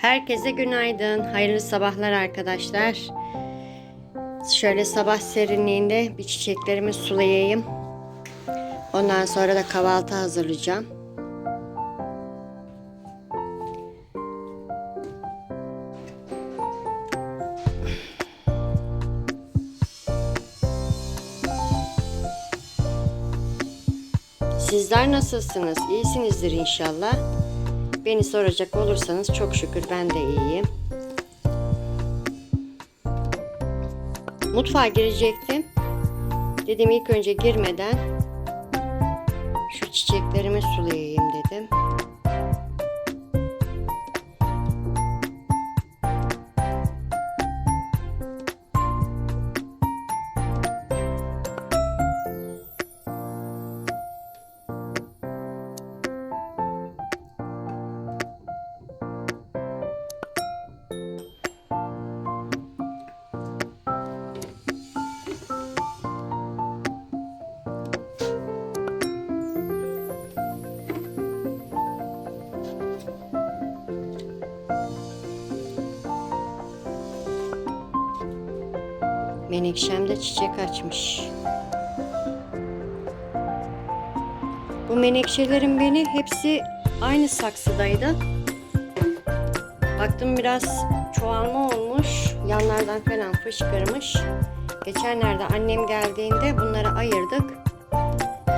Herkese günaydın. Hayırlı sabahlar arkadaşlar. Şöyle sabah serinliğinde bir çiçeklerimi sulayayım. Ondan sonra da kahvaltı hazırlayacağım. Sizler nasılsınız? İyisinizdir inşallah. Beni soracak olursanız çok şükür ben de iyiyim. Mutfağa girecektim. Dedim ilk önce girmeden şu çiçeklerimi sulayayım Menekşem de çiçek açmış. Bu menekşelerin beni hepsi aynı saksıdaydı. Baktım biraz çoğalma olmuş. Yanlardan falan fışkırmış. Geçenlerde annem geldiğinde bunları ayırdık.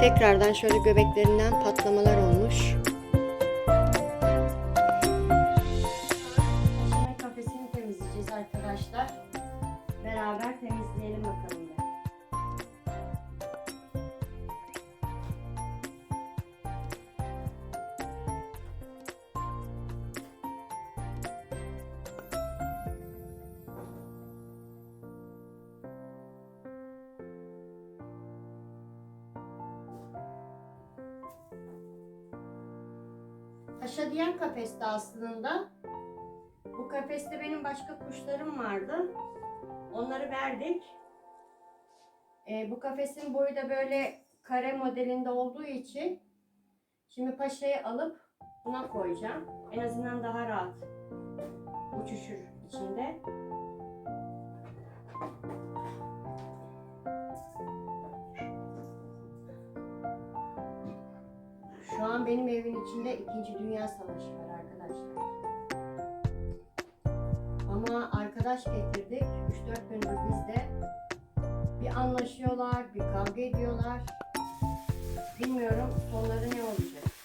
Tekrardan şöyle göbeklerinden patlamalar olmuş. Kafeste aslında. Bu kafeste benim başka kuşlarım vardı. Onları verdik. Ee, bu kafesin boyu da böyle kare modelinde olduğu için şimdi paşayı alıp buna koyacağım. En azından daha rahat uçuşur içinde. Şu an benim evin içinde 2. Dünya Savaşı var arkadaşlar. Ama arkadaş getirdik. 3-4 gündür bizde. Bir anlaşıyorlar, bir kavga ediyorlar. Bilmiyorum sonları ne olacak.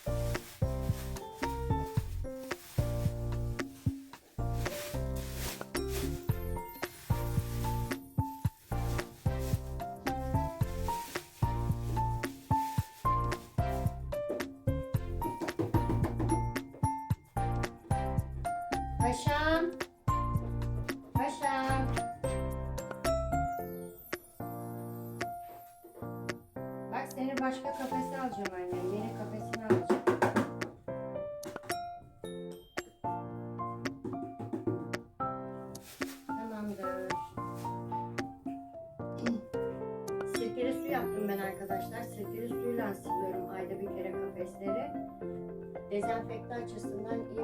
Seni başka kafese alacağım annem. Yeni kafesini alacağım. Tamamdır. Sirkeli su yaptım ben arkadaşlar. Sirkeli suyla siliyorum ayda bir kere kafesleri. Dezenfekte açısından iyi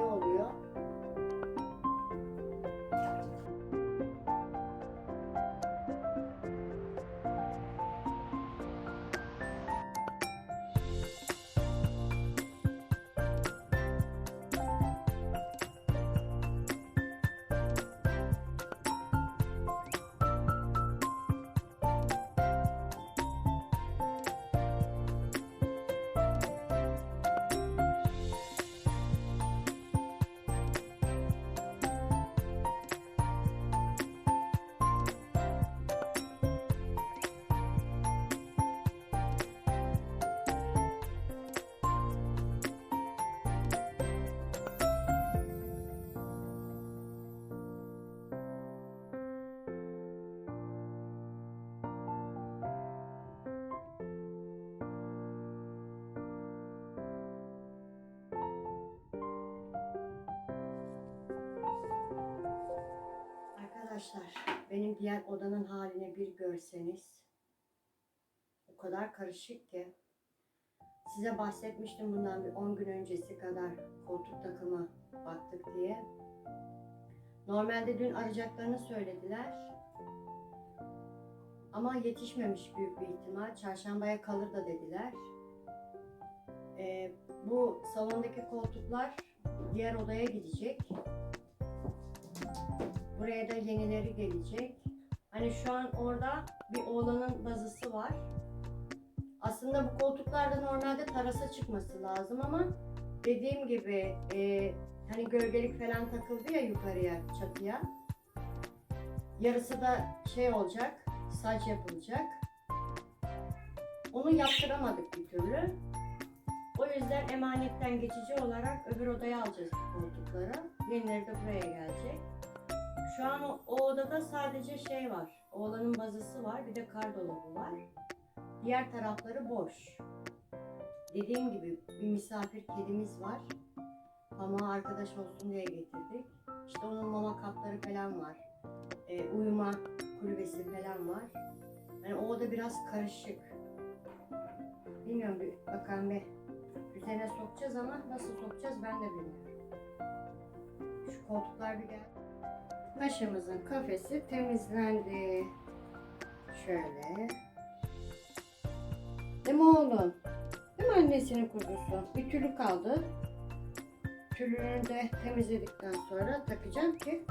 Arkadaşlar benim diğer odanın halini bir görseniz o kadar karışık ki size bahsetmiştim bundan bir 10 gün öncesi kadar koltuk takımı baktık diye. Normalde dün arayacaklarını söylediler. Ama yetişmemiş büyük bir ihtimal. Çarşambaya kalır da dediler. Ee, bu salondaki koltuklar diğer odaya gidecek. Buraya da yenileri gelecek. Hani şu an orada bir oğlanın bazısı var. Aslında bu koltuklarda normalde tarasa çıkması lazım ama dediğim gibi e, hani gölgelik falan takıldı ya yukarıya çatıya. Yarısı da şey olacak, saç yapılacak. Onu yaptıramadık bir türlü. O yüzden emanetten geçici olarak öbür odaya alacağız bu koltukları. Yenileri de buraya gelecek. Şu an o, o odada sadece şey var. Oğlanın bazısı var, bir de kar dolabı var. Diğer tarafları boş. Dediğim gibi bir misafir kedimiz var. Pamuk'a arkadaş olsun diye getirdik. İşte onun mama kapları falan var. Ee, uyuma kulübesi falan var. Yani o oda biraz karışık. Bilmiyorum bir bakalım bir düzene sokacağız ama nasıl sokacağız ben de bilmiyorum. Şu koltuklar bir gel. Başımızın kafesi temizlendi. Şöyle. Değil mi oğlum? Değil mi annesinin kuzusu? Bir tülü kaldı. Tülünü de temizledikten sonra takacağım ki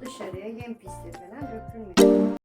dışarıya yem pisliği falan dökülmesin.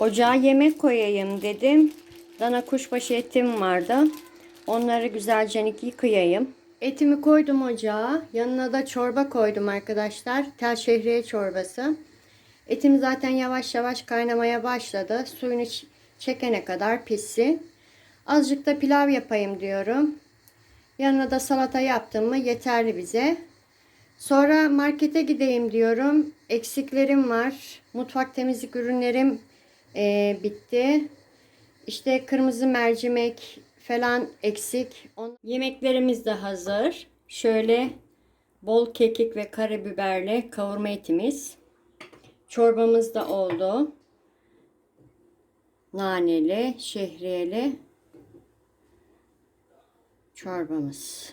Ocağa yemek koyayım dedim. Dana kuşbaşı etim vardı. Onları güzelce yıkayayım. Etimi koydum ocağa. Yanına da çorba koydum arkadaşlar. Tel şehriye çorbası. Etim zaten yavaş yavaş kaynamaya başladı. Suyunu çekene kadar pişsin. Azıcık da pilav yapayım diyorum. Yanına da salata yaptım mı yeterli bize. Sonra markete gideyim diyorum. Eksiklerim var. Mutfak temizlik ürünlerim eee, bitti. İşte kırmızı mercimek falan eksik. On- Yemeklerimiz de hazır. Şöyle bol kekik ve karabiberle kavurma etimiz. Çorbamız da oldu. Naneli, şehriyeli çorbamız.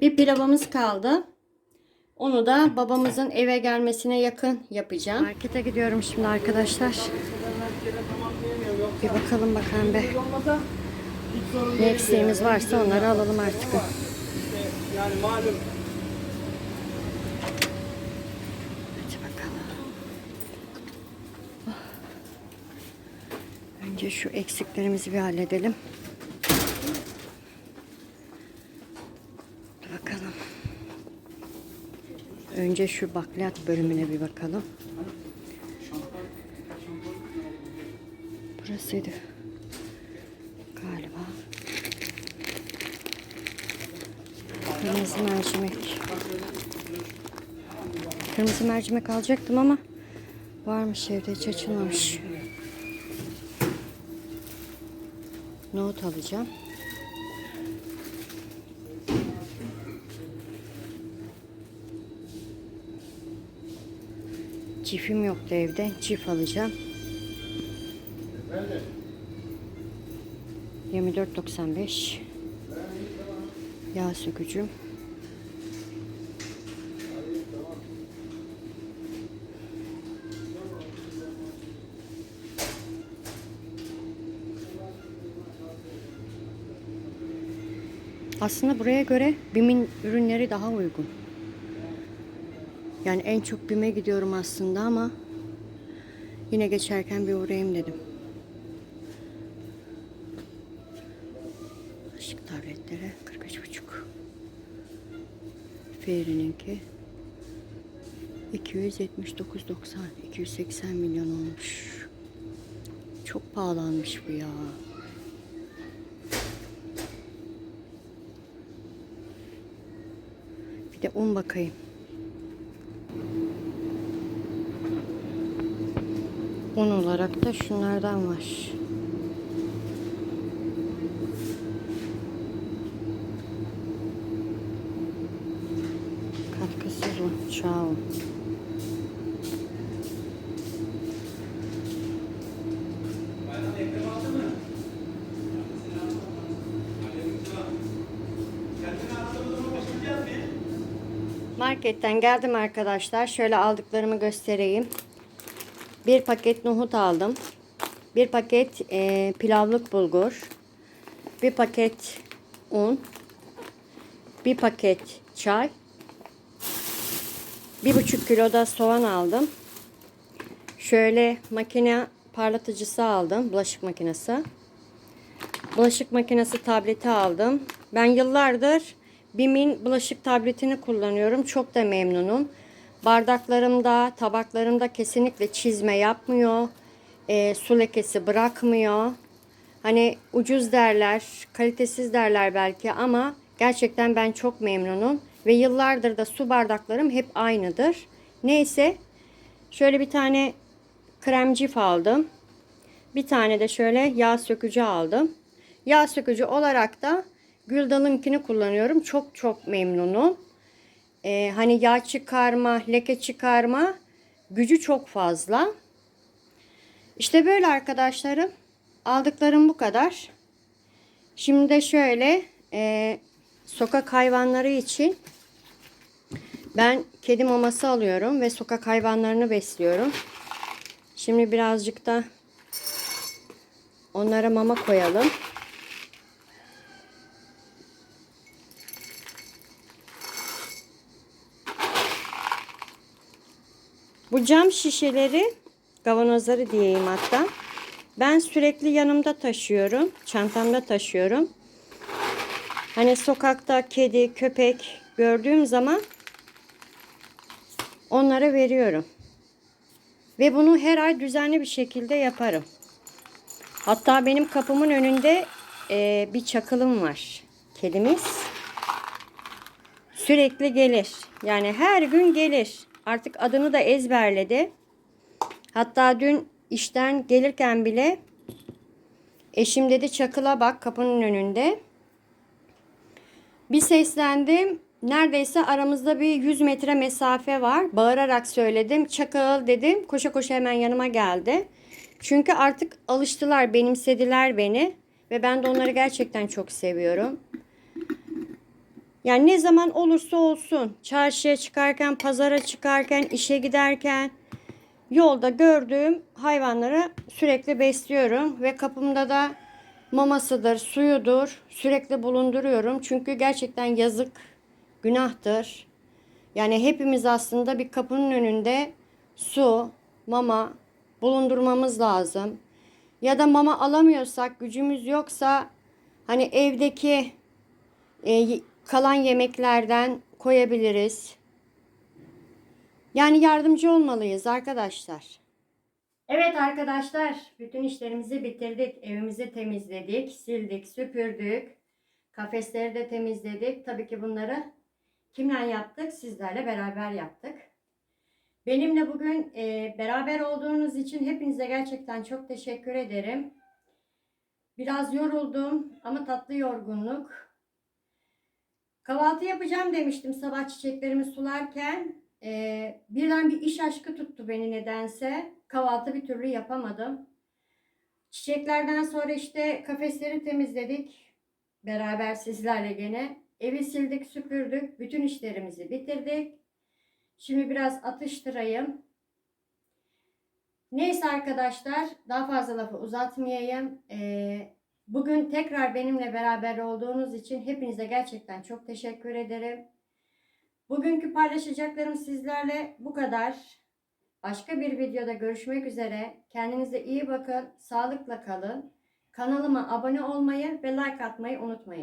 Bir pilavımız kaldı. Onu da babamızın eve gelmesine yakın yapacağım. Markete gidiyorum şimdi arkadaşlar. Bir bakalım bakalım be. Ne eksiğimiz varsa onları alalım artık. Yani malum. Önce şu eksiklerimizi bir halledelim. Bakalım. Önce şu bakliyat bölümüne bir bakalım. Burasıydı. Galiba. Kırmızı mercimek. Kırmızı mercimek alacaktım ama varmış evde hiç açılmamış. Nohut alacağım. Çifim yoktu evde. Çift alacağım. 24.95 Yağ sökücüm. Aslında buraya göre BİM'in ürünleri daha uygun. Yani en çok BİM'e gidiyorum aslında ama yine geçerken bir uğrayayım dedim. Işık tabletleri 43,5. Fairy'ninki 279.90 280 milyon olmuş. Çok pahalanmış bu ya. Bir de un bakayım. Un olarak da şunlardan var. Katkısız un. Çağ Marketten geldim arkadaşlar. Şöyle aldıklarımı göstereyim. Bir paket nohut aldım. Bir paket e, pilavlık bulgur. Bir paket un. Bir paket çay. Bir buçuk kilo da soğan aldım. Şöyle makine parlatıcısı aldım. Bulaşık makinesi. Bulaşık makinesi tableti aldım. Ben yıllardır BİM'in bulaşık tabletini kullanıyorum. Çok da memnunum. Bardaklarımda, tabaklarımda kesinlikle çizme yapmıyor. E, su lekesi bırakmıyor. Hani ucuz derler, kalitesiz derler belki ama gerçekten ben çok memnunum. Ve yıllardır da su bardaklarım hep aynıdır. Neyse şöyle bir tane kremcif aldım. Bir tane de şöyle yağ sökücü aldım. Yağ sökücü olarak da Güldal'ınkini kullanıyorum. Çok çok memnunum. Ee, hani yağ çıkarma, leke çıkarma gücü çok fazla. İşte böyle arkadaşlarım. Aldıklarım bu kadar. Şimdi de şöyle e, sokak hayvanları için ben kedi maması alıyorum ve sokak hayvanlarını besliyorum. Şimdi birazcık da onlara mama koyalım. Bu cam şişeleri Kavanozları diyeyim hatta. Ben sürekli yanımda taşıyorum. Çantamda taşıyorum. Hani sokakta kedi, köpek gördüğüm zaman onlara veriyorum. Ve bunu her ay düzenli bir şekilde yaparım. Hatta benim kapımın önünde e, bir çakılım var. Kedimiz sürekli gelir. Yani her gün gelir. Artık adını da ezberledi. Hatta dün işten gelirken bile eşim dedi çakıla bak kapının önünde. Bir seslendim. Neredeyse aramızda bir 100 metre mesafe var. Bağırarak söyledim. Çakıl dedim. Koşa koşa hemen yanıma geldi. Çünkü artık alıştılar, benimsediler beni. Ve ben de onları gerçekten çok seviyorum. Yani ne zaman olursa olsun çarşıya çıkarken, pazara çıkarken, işe giderken yolda gördüğüm hayvanları sürekli besliyorum ve kapımda da mamasıdır, suyudur sürekli bulunduruyorum. Çünkü gerçekten yazık, günahtır. Yani hepimiz aslında bir kapının önünde su, mama bulundurmamız lazım. Ya da mama alamıyorsak, gücümüz yoksa hani evdeki e, kalan yemeklerden koyabiliriz. Yani yardımcı olmalıyız arkadaşlar. Evet arkadaşlar, bütün işlerimizi bitirdik. Evimizi temizledik, sildik, süpürdük. Kafesleri de temizledik. Tabii ki bunları kimle yaptık? Sizlerle beraber yaptık. Benimle bugün e, beraber olduğunuz için hepinize gerçekten çok teşekkür ederim. Biraz yoruldum ama tatlı yorgunluk. Kahvaltı yapacağım demiştim sabah çiçeklerimi sularken. Ee, birden bir iş aşkı tuttu beni nedense. Kahvaltı bir türlü yapamadım. Çiçeklerden sonra işte kafesleri temizledik. Beraber sizlerle gene. Evi sildik, süpürdük. Bütün işlerimizi bitirdik. Şimdi biraz atıştırayım. Neyse arkadaşlar daha fazla lafı uzatmayayım. Ee, bugün tekrar benimle beraber olduğunuz için hepinize gerçekten çok teşekkür ederim. Bugünkü paylaşacaklarım sizlerle bu kadar. Başka bir videoda görüşmek üzere. Kendinize iyi bakın. Sağlıkla kalın. Kanalıma abone olmayı ve like atmayı unutmayın.